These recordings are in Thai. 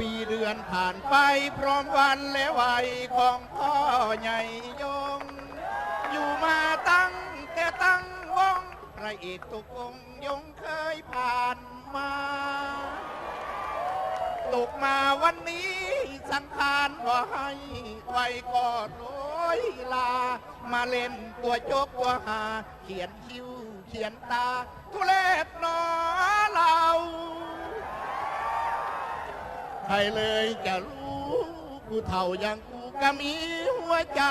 ปีเดือนผ่านไปพร้อมวันและวัยของพ่อใหญ่ยง อยู่มาตั้งแต่ตั้งวงพระเอกตุกองยงเคยผ่านมาตกมาวันนี้สังขารก็ให้ไว้ก็โรยลา มาเล่นตัวโจกตัวหา เขียนคิ้วเขียนตา ทุเลศหนอเครเลยจะรู้กูเท่าอย่างกูก็มีหัวใจ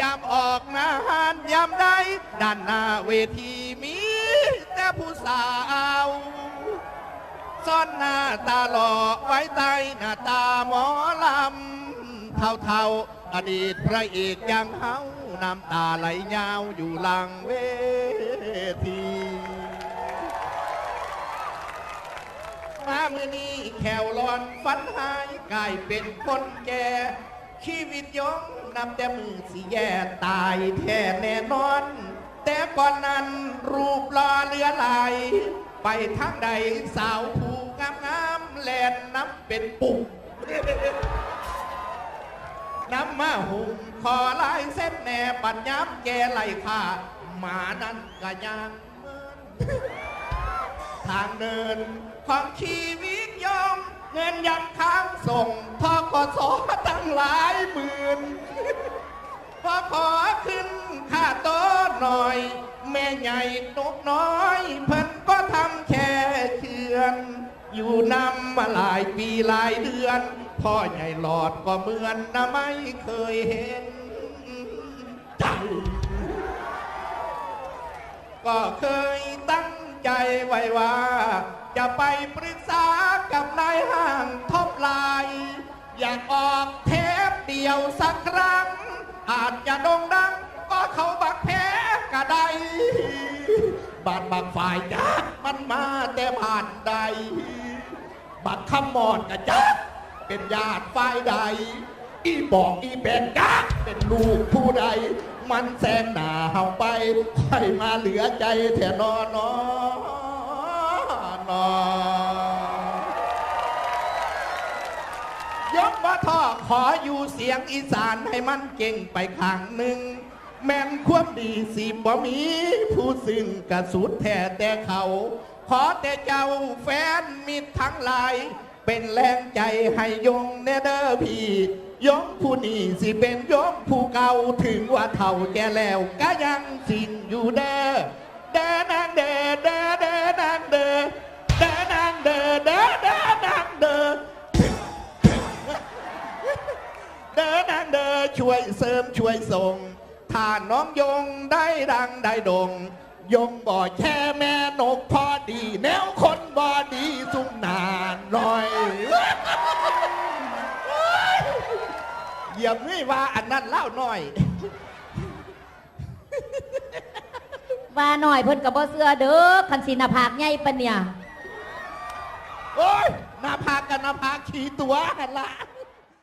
ยามออกงานยามใดด้านหน้าเวทีมีแต่ผู้สาว ซ่อนหน้าตาหล่อไว้ใต้หน้าตาหมอลำเท่าๆอดีตพระเอกยังเฮาน้ำตาไหลยาวอยู่หลังเวที มามือนี้แขวรอนฟันหายกลายเป็นคนแก่ชีวิตยงนำแต่มือสิแย่ตายแท้แน่นอน แต่ก่อนนั้นรูปล่อเลือไหลาย ไปทางใดสาวผู้งามงามๆแลนน้ำเป็นปุ่มน้ำมาหุ่มขอลายเส้นแน่ปัญญาแกไหลขาหมานั้นก็ยังเหมือน ทางเดิน ของชีวิตยอมเงินยังค้างส่งทกสตั้งหลายหมื่นพอขอขึ้นค่าโต๊ะหน่อย แม่ใหญ่นกน้อยเพิ่นก็ทำแค่เชือน อยู่นำมาหลายปีหลายเดือน พ่อใหญ่หลอดก็เหมือนนะไม่เคยเห็นใจก็เคย ไว้ว่า จะไปปรึกษากับนายห้างท็อปไลน์อยากออกเทปเดียวสักครั้ง อาจจะโด่งดัง ก็เขาบักแพ้ก็ได้บาดบักฝ่ายจักมันมาแต่ผ่านใด บักคำมอดกระจักเป็นญาติฝ่ายใด อีบอกอีเป็นกักเป็นลูกผู้ใดมันแซงหน้าเฮาไปใครมาเหลือใจแท่นอนอ อยกว่าท่อขออยู่เสียงอีสานให้มันเก่งไปข้างหนึ่ง แม่นควบดีสิบ่มี ผู้ซึ่งกระสุดแท้แต่เขา ขอแต่เจ้าแฟนมิตรทั้งหลาย เป็นแรงใจให้ยงเนเดอร์พี่ยงผู้นี้สิเป็นยงผู้เก่าถึงว่าเท่าแก่แล้วก็ยังสิ้นอยู่เด้อเด้อนางเด้อเด้อเด้อนางเด้อเด้อนางเด้อเด้อเด้อ ช่วยเสริมช่วยส่งถ้าน้องยงได้ดังได้ดง ยงบ่แค่แม่นกพอดี แนวคนบอดีสุมนานหน่อยอย่าไม่ว่าอันนั้นเล่าหน่อย ว่าหน่อยเพิ่นกับบ่เสื้อเด้อคันสิหนาผากใหญ่ปะเนี่ย โอ้ยหน้าผากกันหน้าผากขี่ตัวหันละ